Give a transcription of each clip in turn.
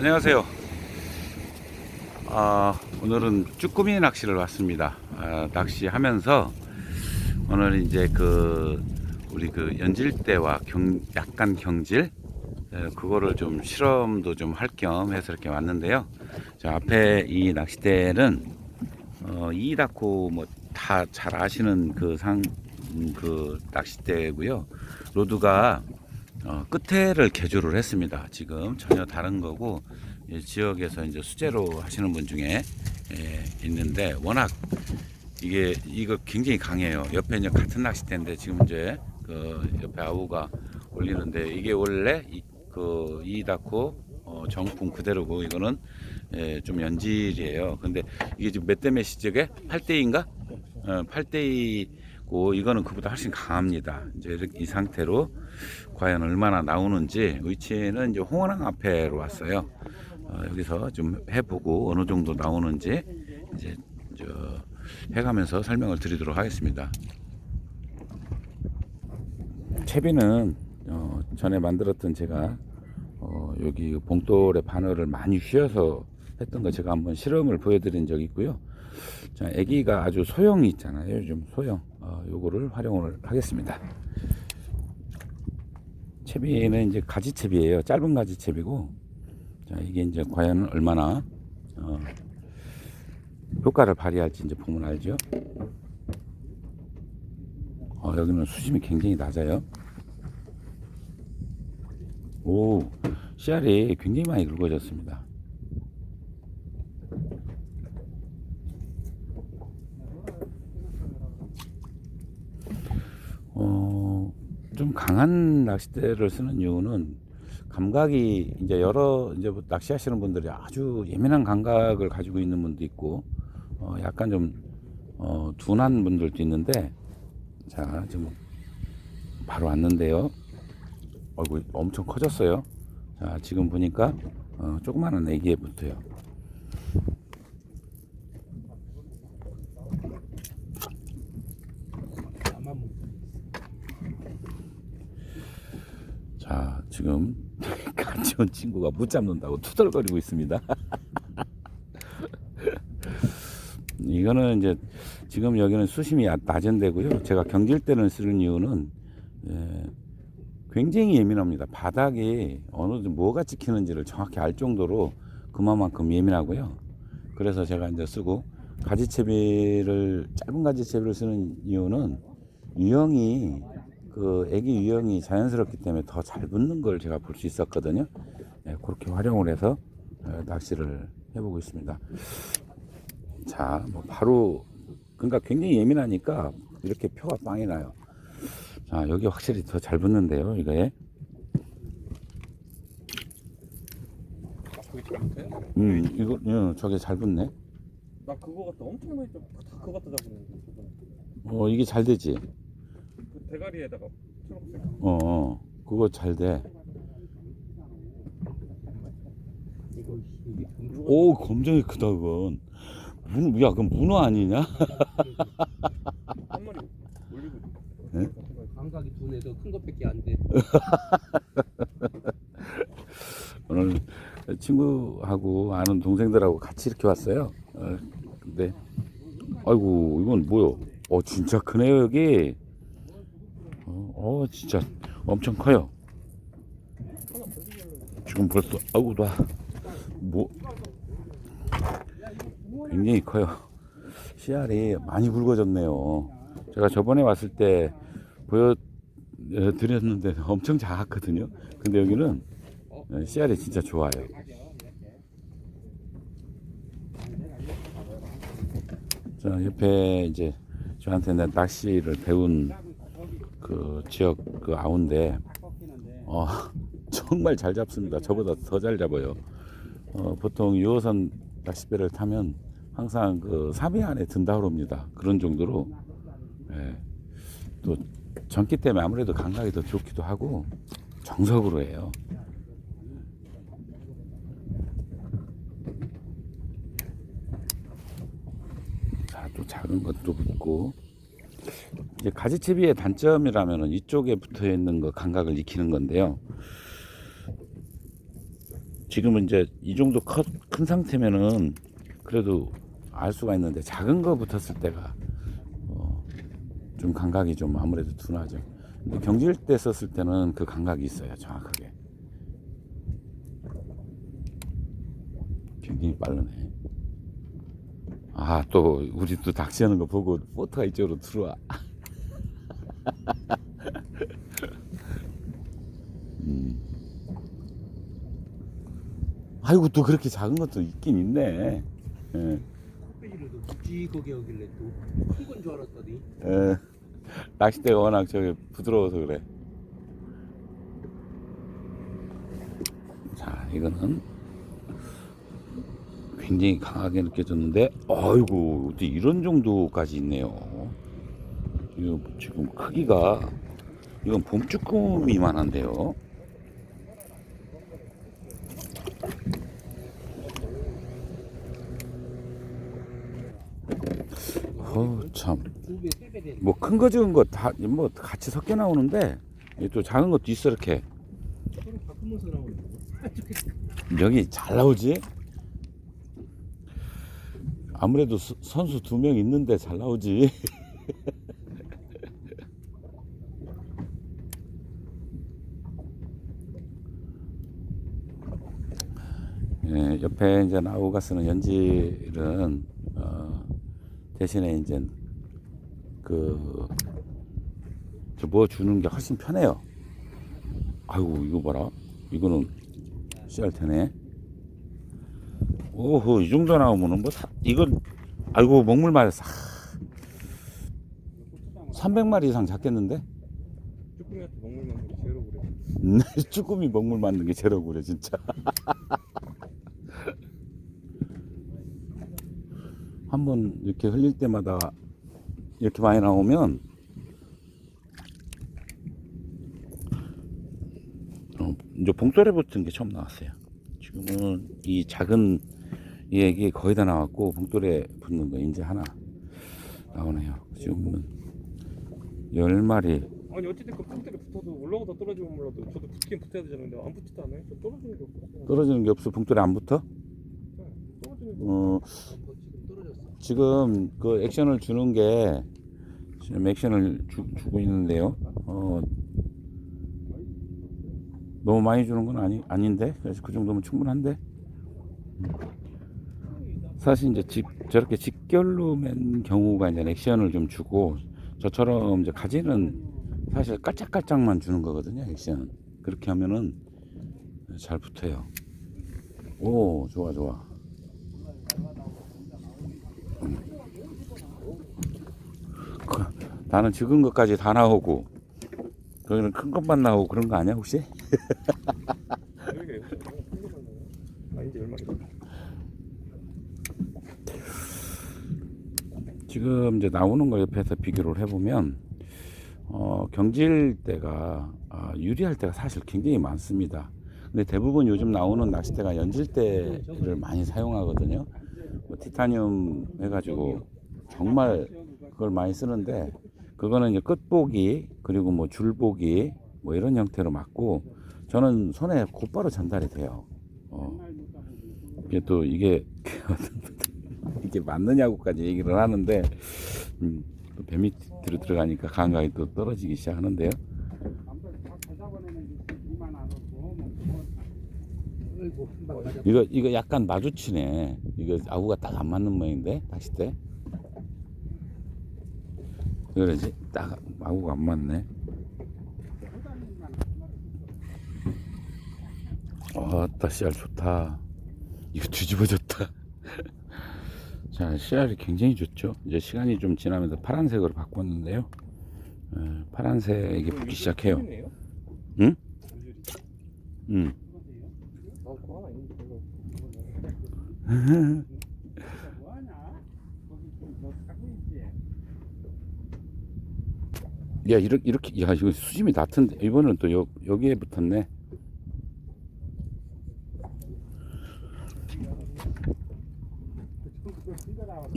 안녕하세요. 아, 오늘은 쭈꾸미 낚시를 왔습니다. 아, 낚시하면서 오늘 이제 그 우리 그 연질대와 경, 약간 경질 에, 그거를 좀 실험도 좀 할 겸 해서 이렇게 왔는데요. 자, 앞에 이 낚시대는 어, 이다코 뭐 다 잘 아시는 그 상 그 낚싯대고요. 로드가 어, 끝에를 개조를 했습니다. 지금 전혀 다른 거고 이 지역에서 이제 수제로 하시는 분 중에 예, 있는데 워낙 이게 이거 굉장히 강해요. 옆에 이제 같은 낚싯대인데 지금 이제 그 옆에 아우가 올리는데 이게 원래 이, 그 이다코 어, 정품 그대로고 이거는 예, 좀 연질이에요. 근데 이게 지금 몇 대 몇이죠? 8대인가? 어, 8대 이고 이거는 그보다 훨씬 강합니다. 이제 이 상태로 과연 얼마나 나오는지 위치는 이제 홍원항 앞에로 왔어요. 어, 여기서 좀 해보고 어느 정도 나오는지 이제 저 해가면서 설명을 드리도록 하겠습니다. 채비는 어, 전에 만들었던 제가 어, 여기 봉돌의 바늘을 많이 휘어서 했던 거 제가 한번 실험을 보여드린 적이 있고요. 자, 아기가 아주 소형이 있잖아요. 요즘 소형. 어, 요거를 활용을 하겠습니다. 채비는 이제 가지채비예요. 짧은 가지채비고, 자 이게 이제 과연 얼마나 어, 효과를 발휘할지 이제 보면 알죠. 어, 여기는 수심이 굉장히 낮아요. 오, 씨알이 굉장히 많이 굵어졌습니다. 어, 좀 강한 낚싯대를 쓰는 이유는 감각이 이제 여러 이제 뭐 낚시하시는 분들이 아주 예민한 감각을 가지고 있는 분도 있고 어, 약간 좀 어, 둔한 분들도 있는데 자 지금 바로 왔는데요. 어이구 엄청 커졌어요. 자 지금 보니까 어, 조그마한 애기에 붙어요. 자, 지금 같이 온 친구가 못 잡는다고 투덜거리고 있습니다. 이거는 이제 지금 여기는 수심이 야- 낮은 데고요. 제가 경질대를 쓰는 이유는 예, 굉장히 예민합니다. 바닥이 어느 정도 뭐가 찍히는지를 정확히 알 정도로 그만큼 예민하고요. 그래서 제가 이제 쓰고 가지채비를 짧은 가지채비를 쓰는 이유는 유형이 그 애기 유형이 자연스럽기 때문에 더 잘 붙는 걸 제가 볼 수 있었거든요. 네, 그렇게 활용을 해서 어, 낚시를 해보고 있습니다. 자, 뭐 바로 그러니까 굉장히 예민하니까 이렇게 표가 빵이 나요. 자, 여기 확실히 더 잘 붙는데요, 잘못해? 음, 이거, 음, 저게 잘 붙네. 나 그거 갖다 엄청 많이 잡, 다 그거 갖다 잡았는데 저번에 어, 이게 잘 되지. 그 대가리에다가 초록색 어, 어, 그거 잘 돼. 오, 검정이 크다, 그건. 문, 야, 그건 문어 아니냐? 한 마리 올리고 네? 감각이 둔해서 큰 것밖에 안 돼. 오늘 친구하고 아는 동생들하고 같이 이렇게 왔어요. 어, 근데 아이고 이건 뭐요? 어 진짜 크네요 여기. 어, 어 진짜 엄청 커요. 지금 벌써 아이고 나뭐 굉장히 커요. 씨알이 많이 굵어졌네요. 제가 저번에 왔을 때 보여 어, 드렸는데 엄청 작았거든요. 근데 여기는 어, 씨알이 진짜 좋아요. 자, 옆에 이제 저한테 내 낚시를 배운 그 지역 그 아우인데, 어, 정말 잘 잡습니다. 저보다 더 잘 잡아요. 어, 보통 2호선 낚싯배를 타면 항상 그 3위 안에 든다 그럽니다. 그런 정도로, 예, 또 전기 때문에 아무래도 감각이 더 좋기도 하고, 정석으로 해요. 자, 또 작은 것도 붙고. 이제 가지채비의 단점이라면은 이쪽에 붙어 있는 거 감각을 익히는 건데요. 지금은 이제 이 정도 커, 큰 상태면은 그래도 알 수가 있는데 작은 거 붙었을 때가 어, 좀 감각이 좀 아무래도 둔하죠. 근데 경질 때 썼을 때는 그 감각이 있어요, 정확하게. 굉장히 빠르네. 아, 또 우리 또 낚시하는 거 보고 포트가 이쪽으로 들어와. 음. 아이고 또 그렇게 작은 것도 있긴 있네. 예. 또 묵직하게 하길래 또 큰 건 줄 알았더니 예. 낚싯대가 워낙 저기 부드러워서 그래. 자, 이거는 굉장히 강하게 느껴졌는데, 아이고, 어떻게 이런 정도까지 있네요. 이거 지금 크기가, 이건 봄쭈꾸미만 한데요. 어, 참. 뭐 큰거 적은 거 다 뭐 같이 섞여 나오는데 이또 작은 것도 있어 이렇게 여기 잘 나오지 아무래도 수- 선수 두 명 있는데 잘 나오지 예, 옆에 이제 나우가 쓰는 연질은 어, 대신에 이제 그 뭐 주는 게 훨씬 편해요. 아이고 이거 봐라. 이거는 씨알 테네. 오호 이 정도 나오면은 뭐 사, 이건 아이고 먹물 맞았어. 300마리 이상 잡겠는데? 쭈꾸미한테 먹물 만게 제로 그래. 음, 쭈꾸미 먹물 맞는 게 제로 그래 진짜. 한 번 이렇게 흘릴 때마다 이렇게 많이 나오면 어, 이제 봉돌에 붙은 게 처음 나왔어요. 지금은 이 작은 얘기 거의 다 나왔고 봉돌에 붙는 거 이제 하나 나오네요. 지금은 열 마리 아니 어쨌든 그 뽕대에 붙어도 올라가다 떨어지면 몰라도 저도 붙긴 붙어야 되잖아요. 근데 안 붙지도 않아요. 저 떨어지는 게 없어. 떨어지는 게 없어 봉돌에 안 붙어? 떨어지는 게 어, 지금 떨어졌어 지금 그 액션을 주는 게 지금 액션을 주, 주고 있는데요. 어, 너무 많이 주는 건 아니 아닌데 그래서 그 정도면 충분한데. 음. 사실 이제 직, 저렇게 직결로 맨 경우가 이제 액션을 좀 주고 저처럼 이제 가지는 사실 깔짝깔짝만 주는 거거든요. 액션 그렇게 하면은 잘 붙어요. 오 좋아 좋아. 그, 나는 적은 것까지 다 나오고 거기는 큰 것만 나오고 그런 거 아니야 혹시? 지금 이제 나오는 거 옆에서 비교를 해보면 어, 경질 때가 아, 유리할 때가 사실 굉장히 많습니다. 근데 대부분 요즘 나오는 낚싯대가 연질대를 많이 사용하거든요. 뭐 티타늄 해가지고 정말 그걸 많이 쓰는데 그거는 이제 끝보기 그리고 뭐 줄보기 뭐 이런 형태로 맞고 저는 손에 곧바로 전달이 돼요. 어. 이게 또 이게 이게 맞느냐고까지 얘기를 하는데 음, 또배 밑으로 들어가니까 감각이 또 떨어지기 시작하는데요. 이거 이거 약간 마주치네. 이거 아구가 딱 안 맞는 모양인데 낚싯대. 왜 그러지? 딱 아구가 안 맞네. 아따 씨알 좋다. 이거 뒤집어졌다. 자 씨알이 굉장히 좋죠. 이제 시간이 좀 지나면서 파란색으로 바꿨는데요. 어, 파란색이 붙기 시작해요. 요 응? 우유리. 음. 아 그거 하나 있는데 별로. 야 이렇게 이렇게 야 이거 수심이 낮은데 이번에는 또 여, 여기에 붙었네.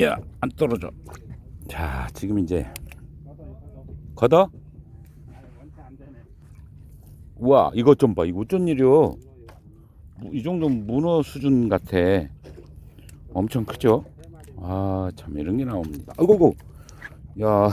야 안 떨어져. 자 지금 이제 걷어? 우와 이것 좀 봐. 이거 어쩐 일이요? 이 정도 문어 수준 같아. 엄청 크죠? 아, 참 이런 게 나옵니다. 아이고, 야,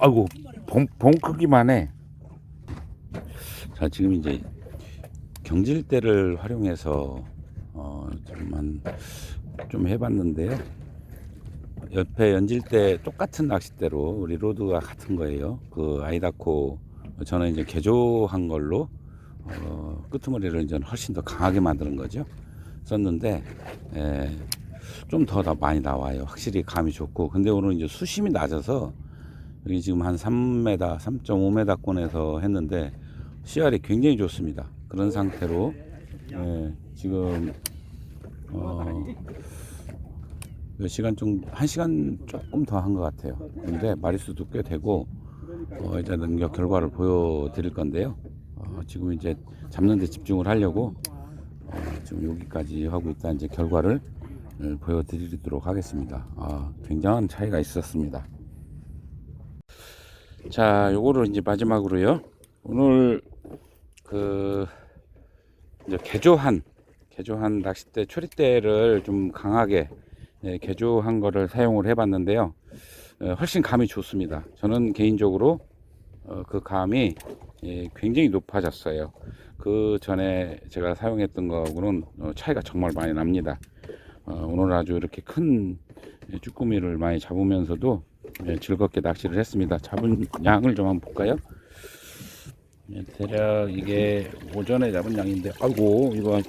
아이고, 봉, 봉 크기만 해. 자, 지금 이제 경질대를 활용해서 어, 좀만 좀 해봤는데요. 옆에 연질대 똑같은 낚싯대로 우리 로드가 같은 거예요. 그 아이다코 저는 이제 개조한 걸로 어, 끄트머리를 이제 훨씬 더 강하게 만드는 거죠. 썼는데 좀더더 많이 나와요. 확실히 감이 좋고 근데 오늘 이제 수심이 낮아서 여기 지금 한 3m, 3.5m권에서 했는데 CR이 굉장히 좋습니다. 그런 상태로 예, 지금 어, 몇 시간 좀, 한 시간 조금 더 한 것 같아요. 근데 마리수도 꽤 되고, 어, 이제 능력 결과를 보여드릴 건데요. 어, 지금 이제 잡는 데 집중을 하려고, 어, 지금 여기까지 하고 있다 이제 결과를 어, 보여드리도록 하겠습니다. 아, 굉장한 차이가 있었습니다. 자, 요거를 이제 마지막으로요. 오늘 그, 이제 개조한, 개조한 낚싯대, 초리대를 좀 강하게 예, 개조한 거를 사용을 해봤는데요. 어, 훨씬 감이 좋습니다. 저는 개인적으로 어, 그 감이 예, 굉장히 높아졌어요. 그 전에 제가 사용했던 거하고는 어, 차이가 정말 많이 납니다. 어, 오늘 아주 이렇게 큰 예, 쭈꾸미를 많이 잡으면서도 예, 즐겁게 낚시를 했습니다. 잡은 양을 좀 한번 볼까요? 예, 대략 이게 오전에 잡은 양인데, 아이고 이거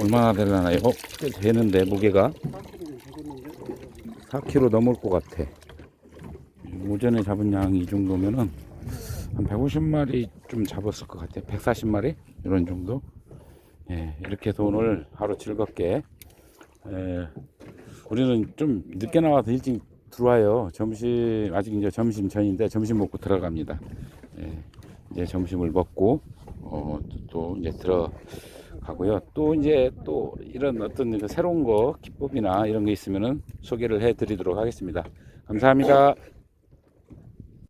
얼마나 되려나요? 어, 꽤 되는데 무게가 4kg 넘을 것 같아. 오전에 잡은 양이 이 정도면은 한 150마리 좀 잡았을 것 같아. 140마리 이런 정도. 예, 이렇게 오늘 하루 즐겁게. 예, 우리는 좀 늦게 나와서 일찍 들어와요. 점심 아직 이제 점심 전인데 점심 먹고 들어갑니다. 예, 이제 점심을 먹고 어, 또, 또 이제 들어. 가고요. 또 이제 또 이런 어떤 그 새로운 거 기법이나 이런 게 있으면은 소개를 해 드리도록 하겠습니다. 감사합니다.